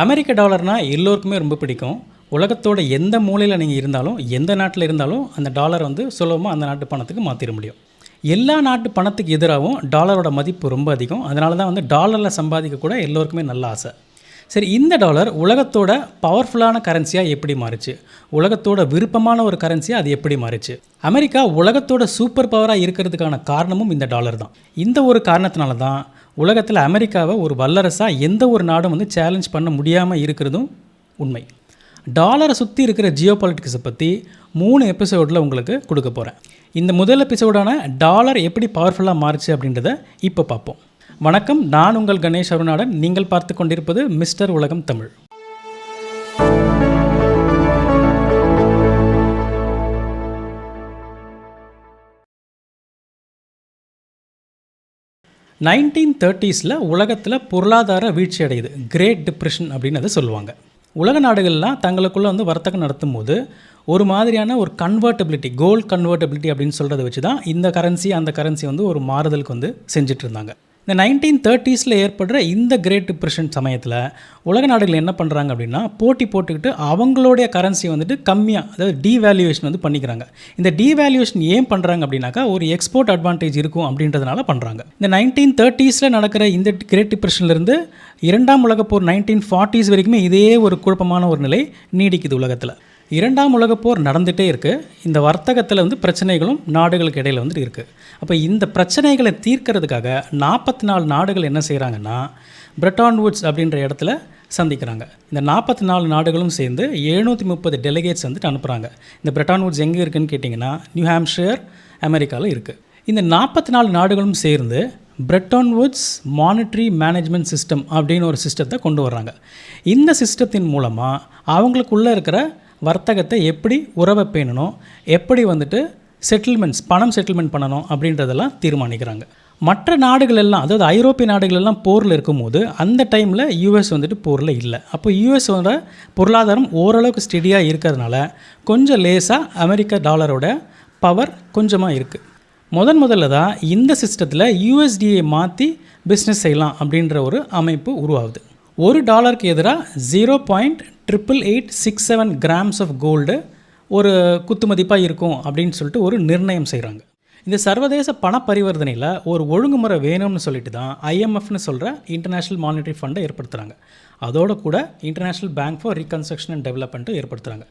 அமெரிக்க டாலர்னால் எல்லோருக்குமே ரொம்ப பிடிக்கும். உலகத்தோட எந்த மூலையில் நீங்கள் இருந்தாலும் எந்த நாட்டில் இருந்தாலும் அந்த டாலர் வந்து சுலபமாக அந்த நாட்டு பணத்துக்கு மாற்றிட முடியும். எல்லா நாட்டு பணத்துக்கு எதிராகவும் டாலரோட மதிப்பு ரொம்ப அதிகம். அதனால தான் வந்து டாலரில் சம்பாதிக்க கூட எல்லோருக்குமே நல்ல ஆசை. சரி இந்த டாலர் உலகத்தோட பவர்ஃபுல்லான கரன்சியாக எப்படி மாறுச்சு? உலகத்தோட விருப்பமான ஒரு கரன்சியாக அது எப்படி மாறுச்சு? அமெரிக்கா உலகத்தோட சூப்பர் பவராக இருக்கிறதுக்கான காரணமும் இந்த டாலர் தான். இந்த ஒரு காரணத்தினால தான் உலகத்தில் அமெரிக்காவை ஒரு வல்லரசாக எந்த ஒரு நாடும் வந்து சேலஞ்ச் பண்ண முடியாமல் இருக்கிறதும் உண்மை. டாலரை சுற்றி இருக்கிற ஜியோ பாலிட்டிக்ஸை பற்றி மூணு எபிசோடில் உங்களுக்கு கொடுக்க போகிறேன் இந்த முதல் எபிசோடான டாலர் எப்படி பவர்ஃபுல்லாக மாறுச்சு அப்படின்றத இப்போ பார்ப்போம். வணக்கம் நான் உங்கள் கணேஷ் அருணாடன். நீங்கள் பார்த்து கொண்டிருப்பது மிஸ்டர் உலகம் தமிழ். நைன்டீன் தேர்ட்டீஸில் உலகத்தில் பொருளாதார வீழ்ச்சி அடையுது கிரேட் டிப்ரெஷன் அப்படின்னு அதை சொல்லுவாங்க. உலக நாடுகள்லாம் தங்களுக்குள்ளே வந்து வர்த்தகம் நடத்தும் போது ஒரு மாதிரியான ஒரு கன்வெர்ட்டபிலிட்டி கோல்டு கன்வெர்ட்டபிலிட்டி அப்படின்னு சொல்கிறத வச்சு தான் இந்த கரன்சி அந்த கரன்சி வந்து ஒரு மாறுதலுக்கு வந்து செஞ்சிட்ருந்தாங்க இந்த நைன்டீன் தேர்ட்டீஸில் ஏற்படுற இந்த கிரேட் டிப்ரெஷன் சமயத்தில் உலக நாடுகள் என்ன பண்ணுறாங்க அப்படின்னா போட்டி போட்டுக்கிட்டு அவங்களுடைய கரன்சி வந்துட்டு கம்மியாக அதாவது டீவேல்யூவேஷன் வந்து பண்ணிக்கிறாங்க. இந்த டீவேல்யூவேஷன் ஏன் பண்ணுறாங்க அப்படின்னாக்கா ஒரு எக்ஸ்போர்ட் அட்வான்டேஜ் இருக்கும் அப்படின்றதுனால பண்ணுறாங்க இந்த நைன்டீன் தேர்ட்டீஸில் நடக்கிற இந்த கிரேட் டிப்ரெஷன்லேருந்து இரண்டாம் உலகப்போர் நைன்டீன் ஃபார்ட்டிஸ் வரைக்குமே இதே ஒரு குழப்பமான ஒரு நிலை நீடிக்குது உலகத்தில். இரண்டாம் உலகப் போர் நடந்துகிட்டே இருக்குது இந்த வர்த்தகத்தில் வந்து பிரச்சனைகளும் நாடுகளுக்கு இடையில் வந்துட்டு இருக்குது அப்போ இந்த பிரச்சனைகளை தீர்க்கிறதுக்காக நாற்பத்தி நாலு நாடுகள் என்ன செய்கிறாங்கன்னா பிரிட்டான் வுட்ஸ் அப்படின்ற இடத்துல சந்திக்கிறாங்க. இந்த நாற்பத்தி நாலு நாடுகளும் சேர்ந்து எழுநூற்றி முப்பது டெலிகேட்ஸ் வந்துட்டு அனுப்புகிறாங்க இந்த பிரிட்டான் வுட்ஸ் எங்கே இருக்குன்னு கேட்டிங்கன்னா நியூ ஹாம்ஷயர் அமெரிக்காவில் இருக்குது இந்த நாற்பத்தி நாலு நாடுகளும் சேர்ந்து Bretton Woods monetary management system அப்படின்னு ஒரு சிஸ்டத்தை கொண்டு வர்றாங்க. இந்த சிஸ்டத்தின் மூலமாக அவங்களுக்குள்ளே இருக்கிற வர்த்தகத்தை எப்படி உறவை பேணணும் எப்படி வந்துட்டு செட்டில்மெண்ட்ஸ் பணம் செட்டில்மெண்ட் பண்ணணும் அப்படின்றதெல்லாம் தீர்மானிக்கிறாங்க. மற்ற நாடுகள் எல்லாம் அதாவது ஐரோப்பிய நாடுகள் எல்லாம் போரில் இருக்கும்போது அந்த டைமில் யூஎஸ் வந்துட்டு போரில் இல்லை. அப்போ யூஎஸோட பொருளாதாரம் ஓரளவுக்கு ஸ்டெடியாக இருக்கிறதுனால கொஞ்சம் லேசாக அமெரிக்க டாலரோட பவர் கொஞ்சமாக இருக்குது முதன் முதல்ல தான் இந்த சிஸ்டத்தில் யூஎஸ்டியை மாற்றி பிஸ்னஸ் செய்யலாம் அப்படின்ற ஒரு அமைப்பு உருவாகுது. ஒரு டாலருக்கு எதிராக zero point triple eight six seven grams of gold ஒரு குத்து மதிப்பாக இருக்கும் அப்படின்னு சொல்லிட்டு ஒரு நிர்ணயம் செய்கிறாங்க இந்த சர்வதேச பண பரிவர்த்தனையில் ஒரு ஒழுங்குமுறை வேணும்னு சொல்லிட்டு தான் ஐஎம்எஃப்னு சொல்கிற இன்டர்நேஷ்னல் மானிட்டரி ஃபண்டை ஏற்படுத்துகிறாங்க அதோடு கூட international bank for reconstruction and டெவலப்மெண்ட்டும் ஏற்படுத்துகிறாங்க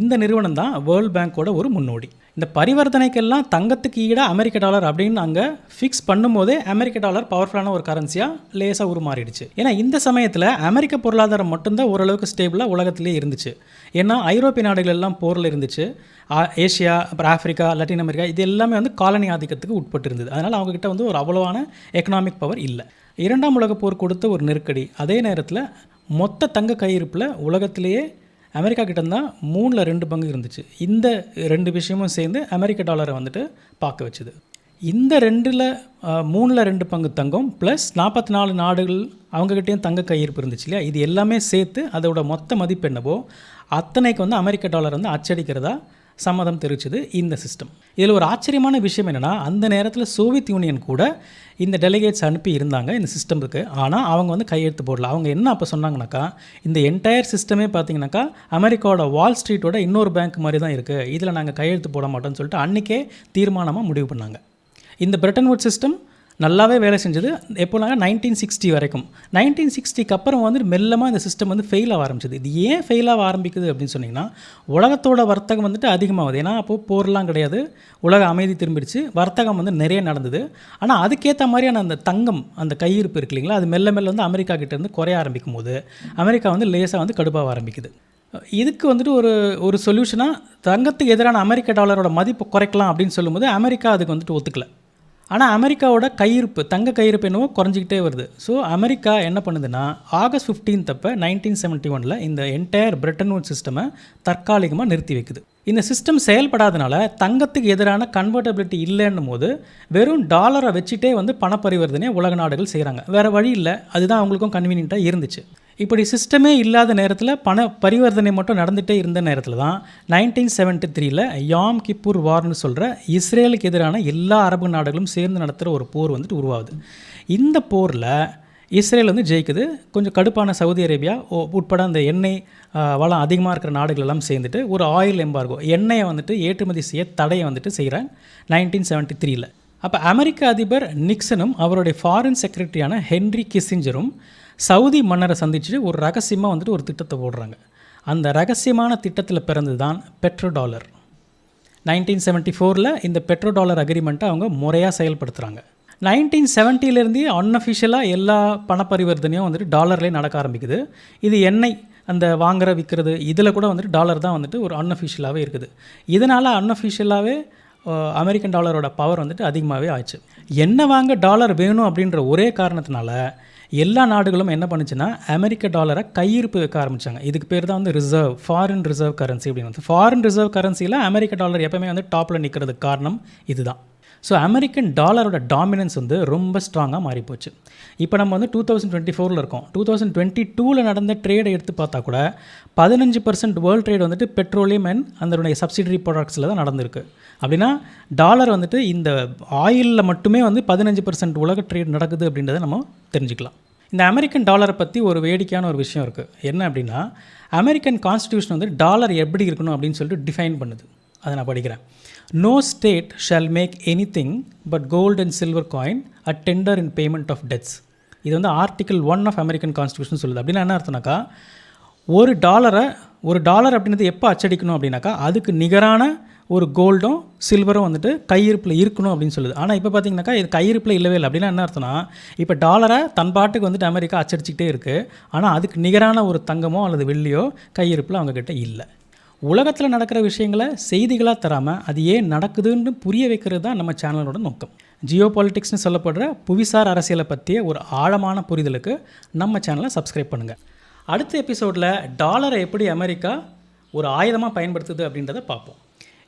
இந்த நிறுவனம் தான் வேர்ல்ட் பேங்க்கோட ஒரு முன்னோடி. இந்த பரிவர்த்தனைக்கெல்லாம் தங்கத்துக்கு ஈடாக அமெரிக்க டாலர் அப்படின்னு அங்கே ஃபிக்ஸ் பண்ணும்போதே அமெரிக்க டாலர் பவர்ஃபுல்லான ஒரு கரன்சியாக லேசாக உருமாறிடுச்சு. ஏன்னா இந்த சமயத்தில் அமெரிக்க பொருளாதாரம் மட்டும்தான் ஓரளவுக்கு ஸ்டேபிளாக உலகத்திலே இருந்துச்சு. ஏன்னா ஐரோப்பிய நாடுகள் எல்லாம் போரில் இருந்துச்சு. ஏஷியா அப்புறம் ஆஃப்ரிக்கா லட்டின் அமெரிக்கா இது எல்லாமே வந்து காலனி ஆதிக்கத்துக்கு உட்பட்டு இருந்தது அதனால் அவங்கக்கிட்ட வந்து ஒரு அவ்வளவான எக்கனாமிக் பவர் இல்லை. இரண்டாம் உலகப் போர் கொடுத்த ஒரு நெருக்கடி. அதே நேரத்தில் மொத்த தங்க கையிருப்பில் உலகத்திலேயே அமெரிக்கா கிட்ட தான் மூணில் ரெண்டு பங்கு இருந்துச்சு. இந்த ரெண்டு விஷயமும் சேர்ந்து அமெரிக்க டாலரை வந்துட்டு பார்க்க வச்சுது. இந்த ரெண்டில் மூணில் ரெண்டு பங்கு தங்கம் ப்ளஸ் நாற்பத்தி நாலு நாடுகள் அவங்கக்கிட்டேயும் தங்க கையிருப்பு இருந்துச்சு இல்லையா? இது எல்லாமே சேர்த்து அதோட மொத்த மதிப்பு என்னவோ அத்தனைக்கு வந்து அமெரிக்க டாலர் வந்து அச்சடிக்கிறதா சம்மதம் தெரிவிச்சது இந்த சிஸ்டம் இதில் ஒரு ஆச்சரியமான விஷயம் என்னென்னா அந்த நேரத்தில் சோவியத் யூனியன் கூட இந்த டெலிகேட்ஸ் அனுப்பி இருந்தாங்க இந்த சிஸ்டமுக்கு ஆனால் அவங்க வந்து கையெழுத்து போடல. அவங்க என்ன அப்போ சொன்னாங்கனாக்கா இந்த என்டையர் சிஸ்டமே பார்த்தீங்கன்னாக்கா அமெரிக்காவோட வால் ஸ்ட்ரீட்டோட இன்னொரு பேங்க் மாதிரி தான் இருக்குது இதில் நாங்கள் கையெழுத்து போட மாட்டோம்னு சொல்லிட்டு அன்றைக்கே தீர்மானமாக முடிவு பண்ணாங்க. இந்த பிரிட்டன் வுட் சிஸ்டம் நல்லாவே வேலை செஞ்சது. எப்போனாங்க நைன்டீன் சிக்ஸ்டி வரைக்கும். நைன்டீன் சிக்ஸ்டிக்கு அப்புறம் வந்து மெல்லமாக இந்த சிஸ்டம் வந்து ஃபெயில் ஆக ஆரம்பிச்சது. இது ஏன் ஃபெயில் ஆக ஆரம்பிக்குது அப்படின்னு சொன்னிங்கன்னா உலகத்தோட வர்த்தகம் வந்துட்டு அதிகமாகுது. ஏன்னா அப்போது போர்லாம் கிடையாது. உலக அமைதி திரும்பிடுச்சு. வர்த்தகம் வந்து நிறைய நடந்தது. ஆனால் அதுக்கேற்ற மாதிரியான அந்த தங்கம் அந்த கையிருப்பு இருக்கு இல்லைங்களா அது மெல்ல மெல்ல வந்து அமெரிக்கா கிட்டேருந்து குறைய ஆரம்பிக்கும் போது அமெரிக்கா வந்து லேசாக வந்து கடுப்பாக ஆரம்பிக்குது. இதுக்கு வந்துட்டு ஒரு ஒரு சொல்யூஷனாக தங்கத்துக்கு எதிரான அமெரிக்க டாலரோட மதிப்பு குறைக்கலாம் அப்படின்னு சொல்லும்போது அமெரிக்கா அதுக்கு வந்துட்டு ஒத்துக்கலை. ஆனால் அமெரிக்காவோட கையிருப்பு தங்க கையிருப்பு என்னவோ குறைஞ்சிக்கிட்டே வருது. ஸோ அமெரிக்கா என்ன பண்ணுதுன்னா ஆகஸ்ட் 15th அப்போ நைன்டீன் செவன்ட்டி ஒனில் இந்த என்டையர் பிரிட்டன் வுட் சிஸ்டமை தற்காலிகமாக நிறுத்தி வைக்குது. இந்த சிஸ்டம் செயல்படாதனால தங்கத்துக்கு எதிரான கன்வெர்ட்டபிலிட்டி இல்லைன்னும் போது வெறும் டாலரை வச்சுட்டே வந்து பணப்பரிவர்த்தனையை உலக நாடுகள் செய்கிறாங்க வேறு வழி இல்லை. அதுதான் அவங்களுக்கும் கன்வீனியண்ட்டாக இருந்துச்சு. இப்படி சிஸ்டமே இல்லாத நேரத்தில் பண பரிவர்த்தனை மட்டும் நடந்துகிட்டே இருந்த நேரத்தில் தான் நைன்டீன் செவன்ட்டி த்ரீல யாம் கிப்பூர் வார்னு சொல்கிற இஸ்ரேலுக்கு எதிரான எல்லா அரபு நாடுகளும் சேர்ந்து நடத்துகிற ஒரு போர் வந்துட்டு உருவாகுது. இந்த போரில் இஸ்ரேல் வந்து ஜெயிக்குது. கொஞ்சம் கடுப்பான சவுதி அரேபியா உட்பட அந்த எண்ணெய் வளம் அதிகமாக இருக்கிற நாடுகள் எல்லாம் சேர்ந்துட்டு ஒரு ஆயில் எம்பார்கோ எண்ணெயை வந்துட்டு ஏற்றுமதி செய்ய தடையை வந்துட்டு செய்கிறாங்க நைன்டீன் செவன்ட்டி த்ரீல அப்போ அமெரிக்க அதிபர் நிக்சனும் அவருடைய ஃபாரின் செக்ரட்டரியான ஹென்ரி கிஸ்ஸிஞ்சரும் சவுதி மன்னரை சந்திச்சுட்டு ஒரு ரகசியமாக வந்துட்டு ஒரு திட்டத்தை போடுறாங்க. அந்த ரகசியமான திட்டத்தில் பிறந்து தான் பெட்ரோ டாலர் நைன்டீன் செவன்ட்டி ஃபோரில் இந்த பெட்ரோ டாலர் அக்ரிமெண்ட்டை அவங்க முறையாக செயல்படுத்துகிறாங்க நைன்டீன் செவன்ட்டிலேருந்தே அன்அஃபிஷியலாக எல்லா பணப்பரிவர்த்தனையும் வந்துட்டு டாலர்லேயே நடக்க ஆரம்பிக்குது. இது எண்ணெய் அந்த வாங்குற விற்கிறது இதில் கூட வந்துட்டு டாலர் தான் வந்துட்டு ஒரு அன்அஃபிஷியலாகவே இருக்குது. இதனால் அன்அஃபிஷியலாகவே அமெரிக்கன் டாலரோட பவர் வந்துட்டு அதிகமாகவே ஆச்சு. என்ன வாங்க டாலர் வேணும் அப்படின்ற ஒரே காரணத்தினால எல்லா நாடுகளும் என்ன பண்ணுச்சுன்னா அமெரிக்க டாலரை கையிருப்பு வைக்க ஆரம்பித்தாங்க இதுக்கு பேர் தான் வந்து ரிசர்வ் ஃபாரின் ரிசர்வ் கரன்சி அப்படின்னு வந்து. ஃபாரின் ரிசர்வ் கரன்சியில் அமெரிக்க டாலர் எப்பவுமே வந்து டாப்பில் நிற்கிறதுக்கு காரணம் இதுதான். ஸோ அமெரிக்கன் டாலரோட டாமினன்ஸ் வந்து ரொம்ப ஸ்ட்ராங்காக மாறிப்போச்சு. இப்போ நம்ம வந்து டூ தௌசண்ட் டுவெண்ட்டி ஃபோரில் இருக்கோம். டூ தௌசண்ட் டுவெண்ட்டி டூவில் நடந்த ட்ரேடை எடுத்து பார்த்தா கூட பதினஞ்சு பர்சன்ட் வேர்ல்ட் ட்ரேட் வந்துட்டு பெட்ரோலியம் அண்ட் அதனுடைய சப்சிடரி ப்ராடக்ட்ஸில் தான் நடந்திருக்கு. அப்படின்னா டாலர் வந்துட்டு இந்த ஆயிலில் மட்டுமே வந்து பதினஞ்சு பர்சன்ட் உலக ட்ரேட் நடக்குது அப்படின்றத நம்ம தெரிஞ்சுக்கலாம். இந்த அமெரிக்கன் டாலரை பற்றி ஒரு வேடிக்கையான ஒரு விஷயம் இருக்குது என்ன அப்படின்னா அமெரிக்கன் கான்ஸ்டியூஷன் வந்து டாலர் எப்படி இருக்கணும் அப்படின்னு சொல்லிட்டு டிஃபைன் பண்ணுது. அதை நான் படிக்கிறேன். No state shall make any thing but gold and silver coin a tender in payment of debts இது வந்து article one of American constitution சொல்லுது. அப்படின்னா என்ன அர்த்தம்னாக்கா ஒரு டாலரை ஒரு டாலர் அப்படின்றது எப்போ அச்சடிக்கணும் அப்படின்னாக்கா அதுக்கு நிகரான ஒரு கோல்டும் சில்வரும் வந்துட்டு கையிருப்பில் இருக்கணும் அப்படின்னு சொல்லுது. ஆனால் இப்போ பார்த்தீங்கன்னாக்கா இது கையிருப்பில் இல்லவே இல்லை. அப்படின்னா என்ன அர்த்தம்னா இப்போ டாலரை தன் பாட்டுக்கு வந்துட்டு அமெரிக்கா அச்சடிச்சிக்கிட்டே இருக்குது ஆனால் அதுக்கு நிகரான ஒரு தங்கமோ அல்லது வெள்ளியோ கையிருப்பில் அவங்கக்கிட்ட இல்லை. உலகத்தில் நடக்கிற விஷயங்களை செய்திகளாக தராமல் அது ஏன் நடக்குதுன்னு புரிய வைக்கிறது தான் நம்ம சேனலோட நோக்கம். ஜியோ பாலிட்டிக்ஸ்னு சொல்லப்படுற புவிசார் அரசியலை பற்றிய ஒரு ஆழமான புரிதலுக்கு நம்ம சேனலை சப்ஸ்கிரைப் பண்ணுங்கள் அடுத்த எபிசோடில் டாலரை எப்படி அமெரிக்கா ஒரு ஆயுதமாக பயன்படுத்துது அப்படின்றத பார்ப்போம்.